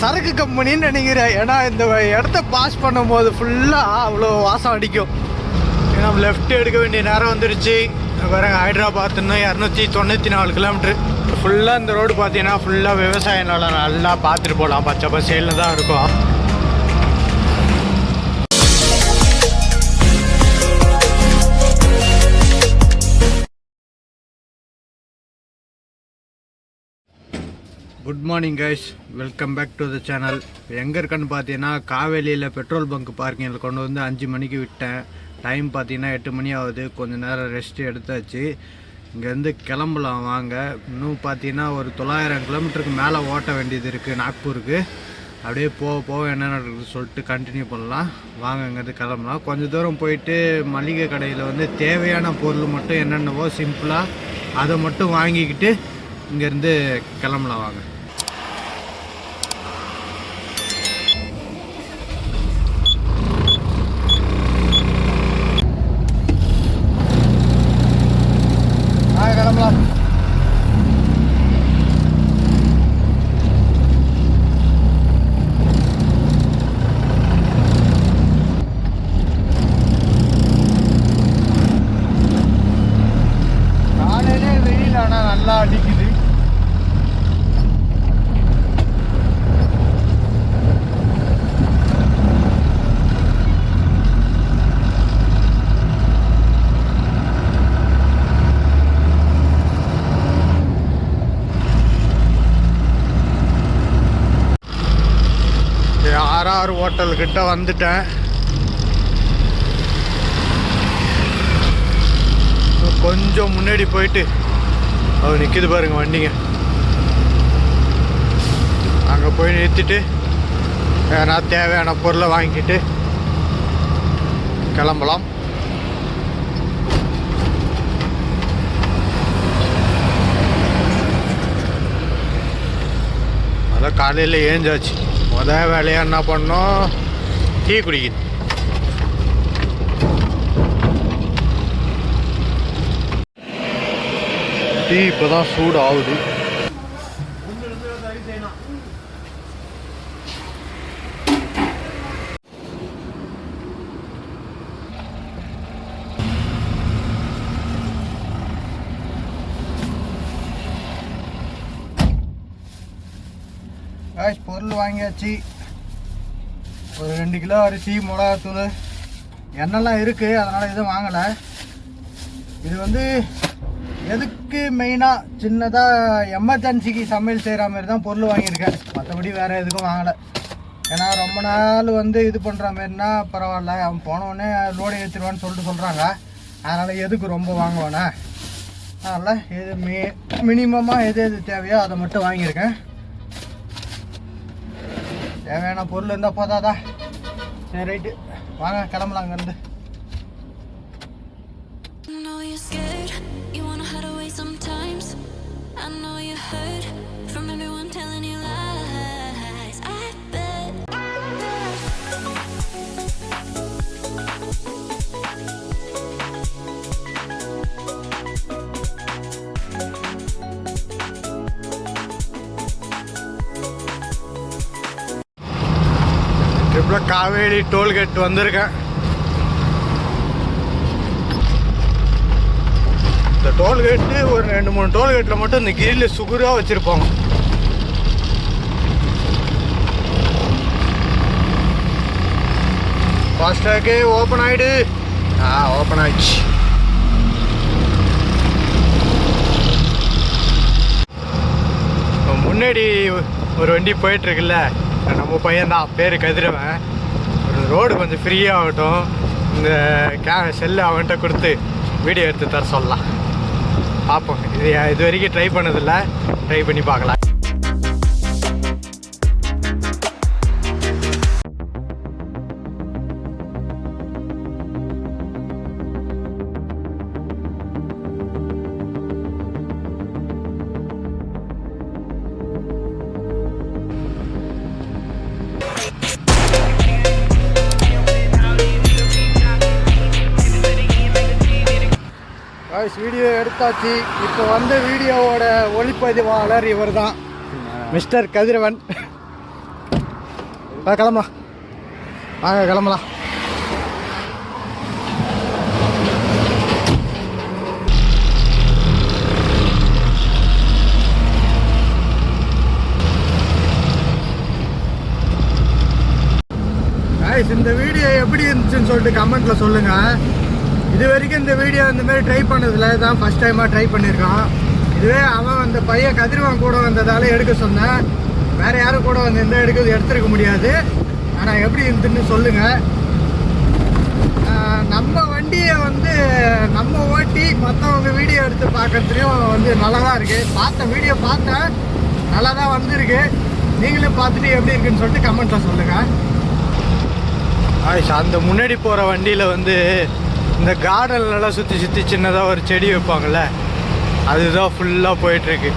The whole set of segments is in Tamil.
சரக்கு கம்பெனின்னு நினைக்கிறேன். ஏன்னா இந்த இடத்த பாஸ் பண்ணும்போது ஃபுல்லாக அவ்வளோ வாசம் அடிக்கும். நம்ம லெஃப்ட் எடுக்க வேண்டிய நேரம் வந்துருச்சு. பாருங்க ஹைதராபாத் இரநூத்தி தொண்ணூற்றி நாலு கிலோமீட்ரு ஃபுல்லாக இந்த ரோடு பார்த்தீங்கன்னா ஃபுல்லாக விவசாய நிலம் நல்லா பார்த்துட்டு போகலாம். பச்சை பசேல்னு தான் இருக்கும். Good morning guys welcome back to the channel எங்கே இருக்கன்னு பார்த்தீங்கன்னா காவேலியில் பெட்ரோல் பங்க் பார்க்கிங்கில் கொண்டு வந்து அஞ்சு மணிக்கு விட்டேன். டைம் பார்த்தீங்கன்னா எட்டு மணி ஆகுது. கொஞ்சம் நேரம் ரெஸ்ட் எடுத்தாச்சு. இங்கேருந்து கிளம்பலாம் வாங்க. இன்னும் பார்த்தீங்கன்னா ஒரு தொள்ளாயிரம் கிலோமீட்டருக்கு மேலே ஓட்ட வேண்டியது இருக்குது நாக்பூருக்கு. அப்படியே போக போக என்ன நடக்குதுன்னு சொல்லிட்டு கண்டினியூ பண்ணலாம். வாங்க இங்கேருந்து கிளம்பலாம். கொஞ்சம் தூரம் போயிட்டு மளிகை கடையில் வந்து தேவையான பொருள் மட்டும் என்னென்னவோ சிம்பிளாக அதை மட்டும் வாங்கிக்கிட்டு இங்கேருந்து கிளம்பலாம் வாங்க ஆ கிளம்பலாம் காலையிலே வெயில் ஆனால் நல்லா அடிக்குது ஆர்ஆர் ஹோட்டல் கிட்ட வந்துட்டேன். கொஞ்சம் முன்னாடி போயிட்டு அவர் நிற்கிது பாருங்க வண்டிங்க. அங்கே போய் நிறுத்திட்டு ஏன்னா தேவையான பொருளை வாங்கிட்டு கிளம்பலாம். அதான் காலையில் ஏஞ்சாச்சு. முத வேலையாக என்ன பண்ணோம்? டீ குடிக்குது. டீ இப்போ தான் சூடு ஆகுது காய்ஸ் பொருள் வாங்கியாச்சு. ஒரு ரெண்டு கிலோ அரிசி மிளகாத்தூள் எண்ணெய்லாம் இருக்குது அதனால் எதுவும் வாங்கலை. இது வந்து எதுக்கு மெயினாக சின்னதாக எமர்ஜென்சிக்கு சமையல் செய்கிற மாதிரி தான் பொருள் வாங்கியிருக்கேன். மற்றபடி வேறு எதுக்கும் வாங்கலை. ஏன்னா ரொம்ப நாள் வந்து இது பண்ணுற மாரினா பரவாயில்ல. அவன் போனவொடனே லோடு ஏற்றிடுவான்னு சொல்லிட்டு சொல்கிறாங்க அதனால் எதுக்கு ரொம்ப வாங்குவானே? அதனால் எது மி மினிமமாக எது எது தேவையோ அதை மட்டும் வாங்கியிருக்கேன். தேவையான பொருள் இருந்தால் போதாதா சரி ரைட்டு. வாங்க கிளம்பலாம் அங்கேருந்து இப்போ காவேரி டோல்கேட் வந்திருக்கேன். இந்த டோல்கேட்டு ஒரு ரெண்டு மூணு டோல்கேட்டில் மட்டும் இந்த கிரில் சுகுராக வச்சுருப்பாங்க. ஃபாஸ்டாகே ஓப்பன் ஆகிடு ஆ ஓப்பன் ஆயிடுச்சு. முன்னாடி ஒரு வண்டி போயிட்டுருக்குல்ல நம்ம பையன்தான் பேர் கதிரவன். ஒரு ரோடு கொஞ்சம் ஃப்ரீயாகட்டும் இந்த கே செல்லு அவன்கிட்ட கொடுத்து வீடியோ எடுத்து தர சொல்லலாம். பார்ப்போம். இது இது வரைக்கும் ட்ரை பண்ணதில்லை. ட்ரை பண்ணி பார்க்கலாம். காய்ஸ் வீடியோ எடுத்தாச்சு. இப்போ வந்த வீடியோவோட ஒளிப்பதிவாளர் இவர் தான் மிஸ்டர் கதிரவன். வா கிளம்பலாம் வாங்க கிளம்பலாம். இந்த வீடியோ எப்படி இருந்துச்சுன்னு சொல்லிட்டு கமெண்ட்ல சொல்லுங்க. இது வரைக்கும் இந்த வீடியோ இந்த மாதிரி ட்ரை பண்ணதில்ல தான் ஃபர்ஸ்ட் டைமாக ட்ரை பண்ணியிருக்கான் இதுவே அவன் அந்த பையன் கதிரவன் கூட வந்ததால் எடுக்க சொன்னேன். வேறு யாரும் கூட வந்து எந்த எடுக்கிறது எடுத்துருக்க முடியாது. ஆனால் எப்படி இருந்துன்னு சொல்லுங்கள் நம்ம வண்டியை வந்து நம்ம ஓட்டி மற்றவங்க வீடியோ எடுத்து பார்க்கறதுலையும் வந்து நல்லா தான் இருக்குது பார்த்த வீடியோ பார்த்தேன். நல்லா தான் வந்திருக்கு. நீங்களும் பார்த்துட்டு எப்படி இருக்குன்னு சொல்லிட்டு கமெண்ட்டில் சொல்லுங்கள் ஆயிஷா அந்த முன்னாடி போகிற வண்டியில் வந்து இந்த கார்டன்லலாம் சுற்றி சுற்றி சின்னதாக ஒரு செடி வைப்பாங்கள்ல அதுதான் ஃபுல்லாக போயிட்டுருக்கு.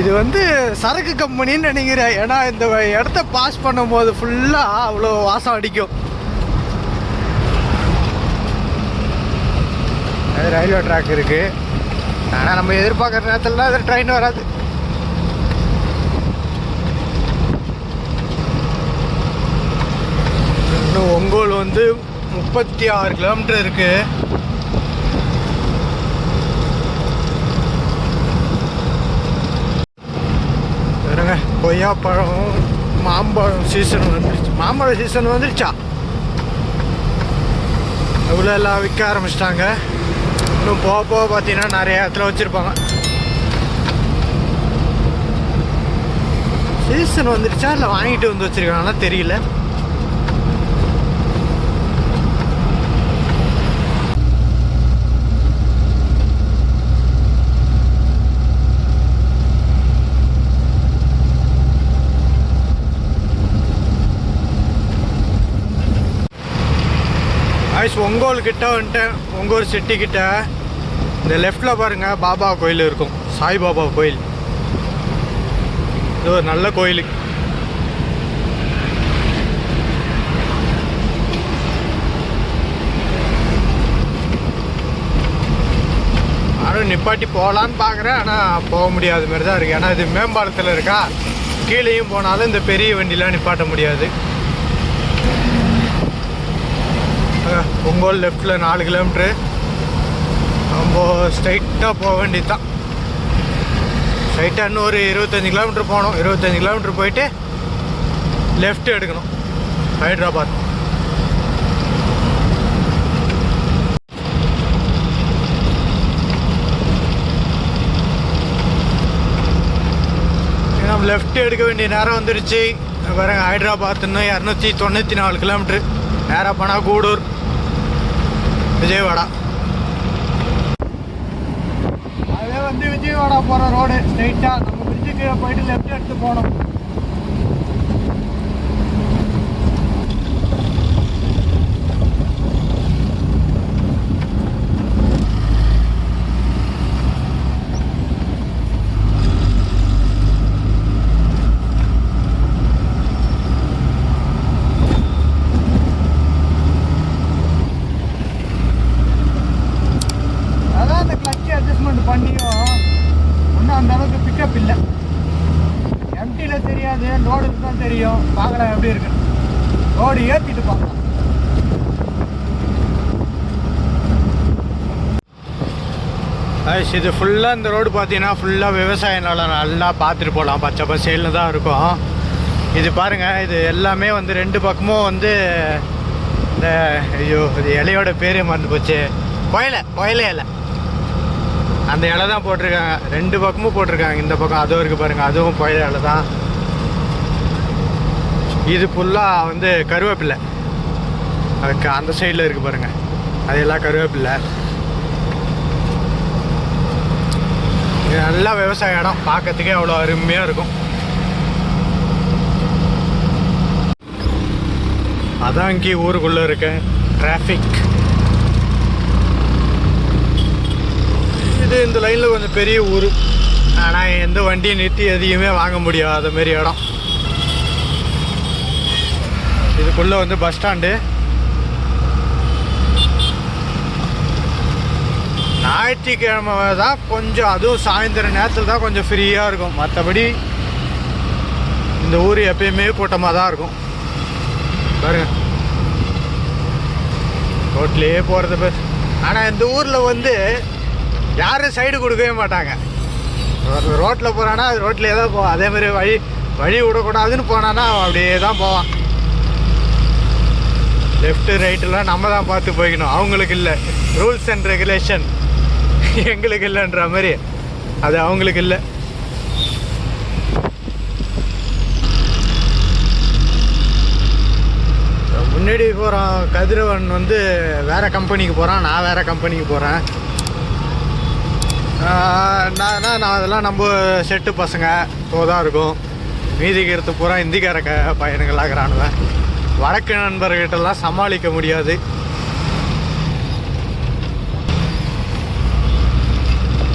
இது வந்து சரக்கு கம்பெனின்னு நினைக்கிறேன். ஏன்னா இந்த இடத்த பாஸ் பண்ணும்போது ஃபுல்லாக அவ்வளோ வாசம் அடிக்கும். அது ரயில்வே ட்ராக் இருக்குது ஆனால் நம்ம எதிர்பார்க்குற நேரத்தில் அது ட்ரெயின் வராது. இன்னும் ஒங்கோல் வந்து முப்பத்தி ஆறு கிலோமீட்டர் இருக்கு. கொய்யா கொய்யாப்பழம் மாம்பழம் சீசன் வந்துருச்சு. மாம்பழம் சீசன் வந்துருச்சா? இவ்வளோ எல்லாம் விற்க ஆரம்பிச்சிட்டாங்க. இன்னும் போக போக பார்த்தீங்கன்னா நிறைய இடத்துல வச்சுருப்பாங்க. சீசன் வந்துருச்சா? இல்லை வாங்கிட்டு வந்து வச்சுருக்காங்கன்னா தெரியல. காய்ஸ் ஒங்கோல் கிட்ட வந்துட்டேன் ஒங்கோல் சிட்டி கிட்ட இந்த லெஃப்டில் பாருங்கள் பாபா கோயில் இருக்கும். சாய்பாபா கோயில். இது ஒரு நல்ல கோயில். யாரும் நிப்பாட்டி போகலான்னு பார்க்குறேன் ஆனால் போக முடியாத மாதிரி தான் இருக்குது ஏன்னா இது மேம்பாலத்தில் இருக்கா? கீழேயும் போனாலும் இந்த பெரிய வண்டிலாம் நிப்பாட்ட முடியாது. ஒங்கோல் லெஃப்டில் நாலு கிலோமீட்ரு நம்ம ஸ்ட்ரைட்டாக போக வேண்டியது தான் ஸ்ட்ரைட்டாக இன்னும் ஒரு இருபத்தஞ்சி கிலோமீட்ரு போகணும். இருபத்தஞ்சி கிலோமீட்ரு போயிட்டு லெஃப்ட் எடுக்கணும். ஹைதராபாத். நம்ம லெஃப்ட் எடுக்க வேண்டிய நேரம் வந்துருச்சு. பாருங்க ஹைதராபாத் இன்னும் இரநூத்தி தொண்ணூற்றி நாலு கிலோமீட்ரு நேராக போனால் கூடூர் விஜயவாடா. அதே வந்து விஜயவாடா போகிற ரோடு ஸ்ட்ரைட்டாக நம்ம பிரிட்ஜுக்கு போயிட்டு லெஃப்ட் எடுத்து போனோம் அதான் அந்த கிளட்ச் அட்ஜஸ்ட்மெண்ட் பண்ணியும் ஒன்றும் அந்த அளவுக்கு பிக்கப் இல்லை எம்டியில் தெரியாது லோடுக்கு தான் தெரியும் பார்க்கலாம் எப்படி இருக்கு லோடு ஏற்றிட்டு பார்க்கலாம் இது ஃபுல்லாக இந்த ரோடு பார்த்தீங்கன்னா ஃபுல்லாக விவசாய நிலம் நல்லா பார்த்துட்டு போகலாம். பச்சை பசேல்னு தான் இருக்கும். இது பாருங்கள் இது எல்லாமே வந்து ரெண்டு பக்கமும் வந்து இந்த ஐயோ இது இலையோட பேரே மறந்து போச்சு. புயலை புயல இலை. அந்த இலை தான் போட்டிருக்காங்க. ரெண்டு பக்கமும் போட்டிருக்காங்க. இந்த பக்கம் அதுவும் இருக்குது பாருங்கள் அதுவும் புயல இலை தான். இது ஃபுல்லாக வந்து கருவேப்பில்லை அதுக்கு அந்த சைடில் இருக்குது பாருங்கள் அது எல்லாம் கருவேப்பில்லை இது நல்லா விவசாய இடம். பார்க்கறதுக்கே அவ்வளோ அருமையாக இருக்கும். அதான் இங்கே ஊருக்குள்ளே இருக்க டிராஃபிக் இது இந்த லைனில் கொஞ்சம் பெரிய ஊர். ஆனால் எந்த வண்டியை நிறுத்தி எதையுமே வாங்க முடியாத மாரி இடம். இதுக்குள்ளே வந்து பஸ் ஸ்டாண்டு ஞாயிற்றுக்கிழமை தான் கொஞ்சம் அதுவும் சாயந்தர நேரத்தில் தான் கொஞ்சம் ஃப்ரீயாக இருக்கும். மற்றபடி இந்த ஊர் எப்பயுமே கூட்டமாக தான் இருக்கும். பாருங்க. ரோட்லேயே போகிறது பஸ் ஆனால் இந்த ஊரில் வந்து யாரும் சைடு கொடுக்கவே மாட்டாங்க. ரோட்டில் போகிறான்னா அது ரோட்லேயே தான் போவான். அதே மாதிரி வழி வழி விடக்கூடாதுன்னு போனான்னா அப்படியே தான் போவான். லெஃப்ட்டு ரைட்டெல்லாம் நம்ம தான் பார்த்து போய்க்கணும். அவங்களுக்கு இல்லை. ரூல்ஸ் அண்ட் ரெகுலேஷன் எங்களுக்கு இல்லைன்ற மாதிரி. அது அவங்களுக்கு இல்லை. முன்னாடி போகிறோம் கதிரவன் வந்து வேறு கம்பெனிக்கு போகிறான் நான் வேறு கம்பெனிக்கு போகிறேன் நான் நான் அதெல்லாம் நம்ம செட்டு பசங்க தான் இருக்கும். மீதிக்கிறது பூரா இந்திக்கார க பையனுங்களாக இருக்கிறானுவன் வடக்கு நண்பர்கிட்டலாம் சமாளிக்க முடியாது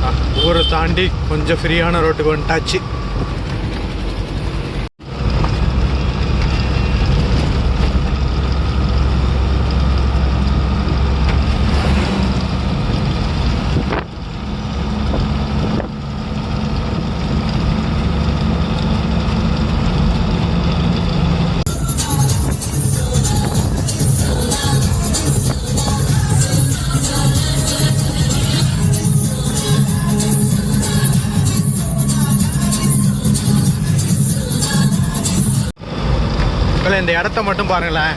ஆ, ஊரை தாண்டி கொஞ்சம் ஃப்ரீயான ரோட்டுக்கு வந்துட்டாச்சு. இந்த இடத்த மட்டும் பாருங்களேன்.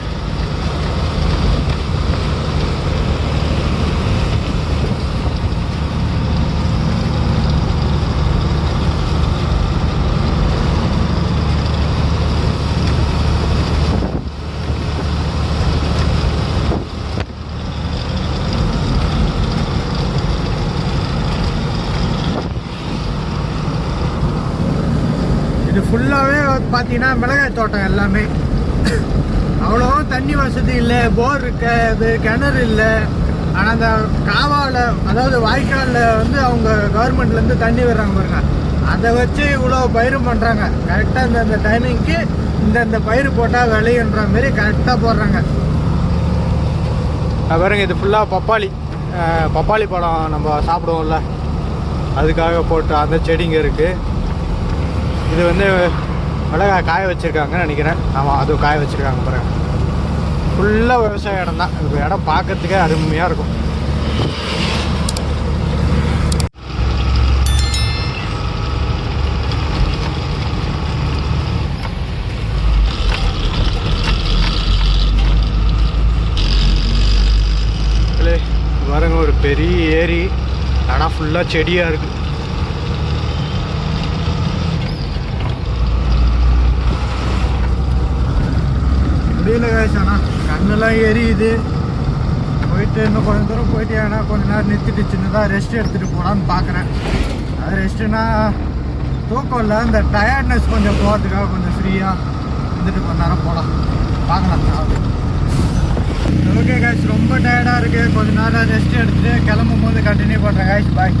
இது ஃபுல்லாகவே பார்த்தீங்கன்னா மிளகாய் தோட்டம் எல்லாமே. அவ்வளோ தண்ணி வசதி இல்லை போர் இருக்காது கிணறு இல்லை. ஆனால் அந்த காவாவில் அதாவது வாய்க்காலில் வந்து அவங்க கவர்மெண்ட்லேருந்து தண்ணி விடுறாங்க பாருங்க. அதை வச்சு இவ்வளோ பயிரும் பண்ணுறாங்க கரெக்டாக இந்த அந்த டைமிங்க்கு இந்த இந்த பயிர் போட்டால் விளையுன்ற மாரி கரெக்டாக போடுறாங்க. பாருங்க இது ஃபுல்லாக பப்பாளி. பப்பாளி பழம் நம்ம சாப்பிடுவோம்ல. அதுக்காக போட்டு அந்த செடிங்க இருக்குது இது வந்து மிளகாய் காய வச்சுருக்காங்கன்னு நினைக்கிறேன். ஆமாம் அதுவும் காய வச்சுருக்காங்க பாருங்க. ஃபுல்லாக விவசாய இடம் தான். இந்த இடம் பார்க்கறதுக்கே அருமையாக இருக்கும். பாருங்க ஒரு பெரிய ஏரி. ஆனால் ஃபுல்லாக செடியாக இருக்குது முடியல காய்ச்சி ஆனால் கண்ணெல்லாம் எரியுது போயிட்டு இன்னும் கொஞ்சம் தூரம் போயிட்டு ஏன்னா கொஞ்ச நேரம் நிறுத்திட்டு சின்னதாக ரெஸ்ட் எடுத்துகிட்டு போகலான்னு பார்க்குறேன் அது ரெஸ்ட்டுனா தூக்கம் இல்லை இந்த டயர்ட்னஸ் கொஞ்சம் போகிறதுக்காக கொஞ்சம் ஃப்ரீயாக இருந்துட்டு கொஞ்ச நேரம் போகலாம் பார்க்கலாம் ஓகே காய்ஸ் ரொம்ப டயர்டாக இருக்குது கொஞ்ச நேரம் ரெஸ்ட் எடுத்துகிட்டு கிளம்பும் போது கண்டினியூ பண்ணுறேன் காய்ச்சி பாய்